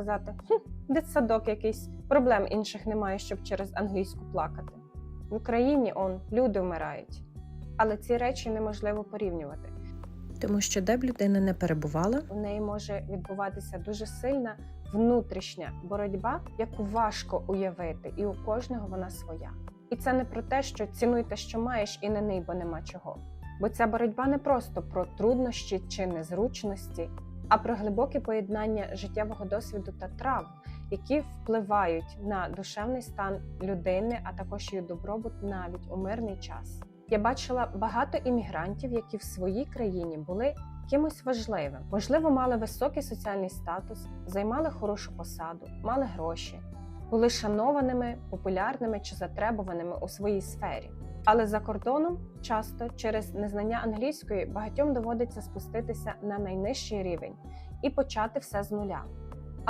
сказати: хм, дитсадок якийсь, проблем інших немає, щоб через англійську плакати. В Україні он люди вмирають, але ці речі неможливо порівнювати. Тому що де б людина не перебувала, У неї може відбуватися дуже сильна внутрішня боротьба, яку важко уявити, і у кожного вона своя. І це не про те, що цінуй те, що маєш, і не ний, бо нема чого. Бо ця боротьба не просто про труднощі чи незручності, а про глибоке поєднання життєвого досвіду та травм, які впливають на душевний стан людини, а також її добробут навіть у мирний час. Я бачила багато іммігрантів, які в своїй країні були кимось важливим, можливо, мали високий соціальний статус, займали хорошу посаду, мали гроші, були шанованими, популярними чи затребуваними у своїй сфері. Але за кордоном часто через незнання англійської багатьом доводиться спуститися на найнижчий рівень і почати все з нуля.